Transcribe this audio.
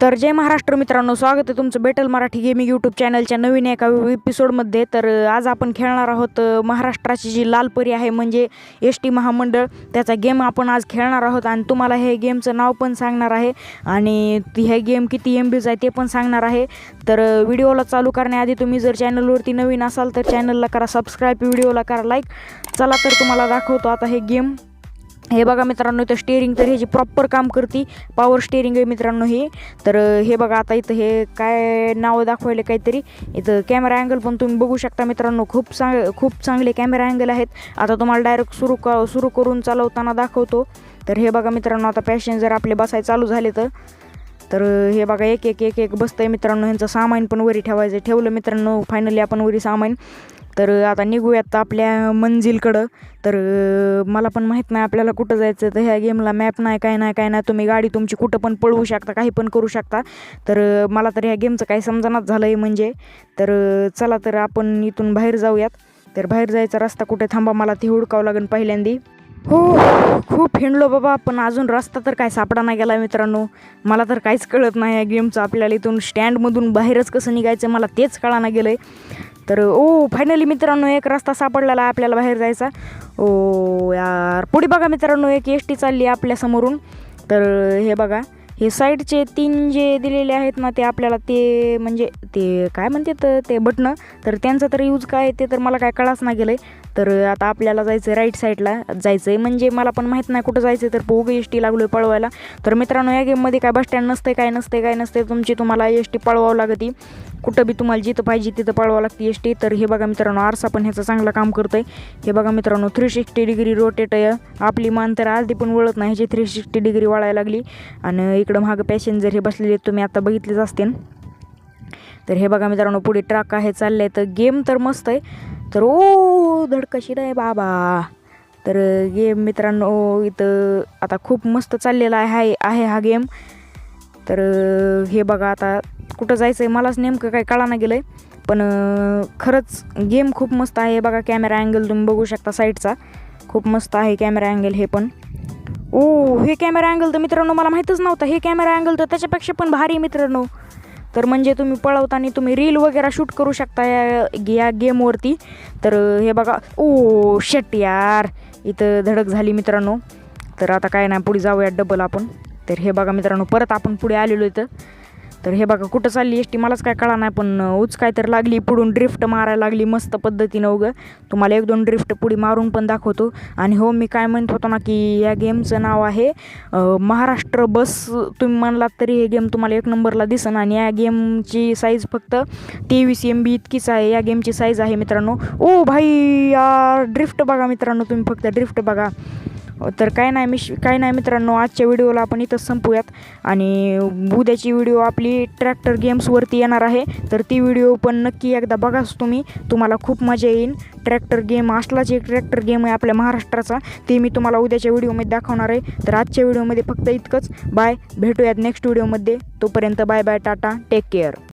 तर जय महाराष्ट्र मित्रांनो स्वागत आहे तुमचं बेटल मराठी गेमिंग यूट्यूब चॅनलच्या नवीन एका एपिसोडमध्ये तर आज आपण खेळणार आहोत महाराष्ट्राची जी लाल परी आहे म्हणजे एस टी महामंडळ त्याचा गेम आपण आज खेळणार आहोत आणि तुम्हाला हे गेमचं नाव पण सांगणार आहे. आणि ती हे गेम किती एम बीज आहे ते पण सांगणार आहे. तर व्हिडिओला चालू करण्याआधी तुम्ही जर चॅनलवरती नवीन असाल तर चॅनलला करा सबस्क्राईब व्हिडिओला करा लाईक चला तर तुम्हाला दाखवतो आता हे गेम हे बघा मित्रांनो इथं स्टेअरिंग तर ह्याची प्रॉपर काम करते. पॉवर स्टेअरिंग आहे मित्रांनो हे. तर हे बघा आता इथं हे काय नावं दाखवायला काहीतरी. इथं कॅमेरा अँगल पण तुम्ही बघू शकता मित्रांनो. खूप चांग खूप चांगले कॅमेरा अँगल आहेत. आता तुम्हाला डायरेक्ट सुरू क सुरू करून चालवताना दाखवतो. तर हे बघा मित्रांनो आता पॅसेंजर आपले बसाय चालू झाले तर. तर हे बघा एक एक एक एक बसतंय मित्रांनो. ह्यांचं सामान पण वरी ठेवायचं. ठेवलं मित्रांनो फायनली आपण वरी सामान. तर आता निघूयात आपल्या मंजिलकडं तर मला पण माहीत नाही आपल्याला कुठं जायचं तर ह्या गेमला मॅप नाही काय नाही काय नाही. तुम्ही गाडी तुमची कुठं पण पळवू शकता काही पण करू शकता. तर मला तर ह्या गेमचं काही समजणच झालं आहे म्हणजे. तर चला तर आपण इथून बाहेर जाऊयात. तर बाहेर जायचा रस्ता कुठे थांबा मला ते हुडकावं लागेल पहिल्यांदी. हो खूप हिंडलो बाबा पण अजून रस्ता तर काय सापडा नाही गेला मित्रांनो. मला तर काहीच कळत नाही या गेमचं आपल्याला इथून स्टँडमधून बाहेरच कसं निघायचं मला तेच कळाना गेलं आहे तर ओ फायनली मित्रांनो एक रस्ता सापडलेला आपल्याला बाहेर जायचा. ओ यार पुढे बघा मित्रांनो एक एस टी चालली आहे आपल्यासमोरून तर हे बघा हे साईडचे तीन जे दिलेले आहेत ना ते आपल्याला ते म्हणजे ते काय म्हणतात ते बटणं तर त्यांचं तर यूज काय आहे ते तर मला काय कळाच नाही गेलं आहे तर आता आपल्याला जायचं आहे राईट साईडला जायचं आहे म्हणजे मला पण माहीत नाही कुठं जायचं आहे तर पोग एस टी लागलो आहे पळवायला. तर मित्रांनो या गेममध्ये काय बस स्टँड नसते काय नसते काय नसते तुमची तुम्हाला एस टी पळवावं लागते. कुठं बी तुम्हाला जिथं पाहिजे तिथं पळवावं लागते एस टी तर हे बघा मित्रांनो आरसा पण ह्याचं चांगलं काम करतं आहे हे बघा मित्रांनो थ्री सिक्स्टी डिग्री रोटेट आहे. आपली मान तर अर्धी पण वळत नाही ह्याची थ्री सिक्स्टी डिग्री वळायला लागली. आणि इकडं मागं पॅसेंजर हे बसलेले तुम्ही आता बघितलेच असतील. तर हे बघा मित्रांनो पुढे ट्रक आहे चालले तर गेम तर मस्त आहे. तर ओ धडकशी आहे बाबा. तर गेम मित्रांनो इथं आता खूप मस्त चाललेला आहे आहे हा गेम. तर हे बघा आता कुठं जायचं आहे मलाच नेमकं काय कळाना गेलं आहे पण खरंच गेम खूप मस्त आहे. हे बघा कॅमेरा अँगल तुम्ही बघू शकता साईडचा. खूप मस्त आहे कॅमेरा अँगल हे पण. ओ हे कॅमेरा अँगल तर मित्रांनो मला माहीतच नव्हतं. हे कॅमेरा अँगल तर त्याच्यापेक्षा पण भारी मित्रांनो. तर म्हणजे तुम्ही पळवताना तुम्ही रील वगैरे शूट करू शकता या या गेमवरती तर हे बघा. ओ शट यार. इथं धडक झाली मित्रांनो. तर आता काय नाही पुढे जाऊया डबल आपण. तर हे बघा मित्रांनो परत आपण पुढे आलेलो इथं. तर हे बघा कुठं चालली एस टी? मलाच काय कळा नाही पण उच काय तर लागली पुढून ड्रिफ्ट मारायला लागली मस्त पद्धतीनं उगं. तुम्हाला एक दोन ड्रिफ्ट पुढे मारून पण दाखवतो. आणि हो मी काय म्हणत होतो ना की या गेमचं नाव आहे महाराष्ट्र बस. तुम्ही म्हणलात तरी हे गेम तुम्हाला एक नंबरला दिसन. आणि या गेमची साईज फक्त तेवीस एम बी इतकीच आहे. या गेमची साईज आहे मित्रांनो. ओ भाई यार ड्रिफ्ट बघा मित्रांनो तुम्ही फक्त ड्रिफ्ट बघा. तर काय नाही मिश काय नाही मित्रांनो आजच्या व्हिडिओला आपण इथं संपूयात. आणि उद्याची व्हिडिओ आपली ट्रॅक्टर गेम्सवरती येणार आहे. तर ती व्हिडिओ पण नक्की एकदा बघाच तुम्ही. तुम्हाला खूप मजा येईल. ट्रॅक्टर गेम असलाच एक ट्रॅक्टर गेम आहे आपल्या महाराष्ट्राचा. ते मी तुम्हाला उद्याच्या व्हिडिओमध्ये दाखवणार आहे. तर आजच्या व्हिडिओमध्ये फक्त इतकंच. बाय. भेटूयात नेक्स्ट व्हिडिओमध्ये. तोपर्यंत bye bye tata. Take care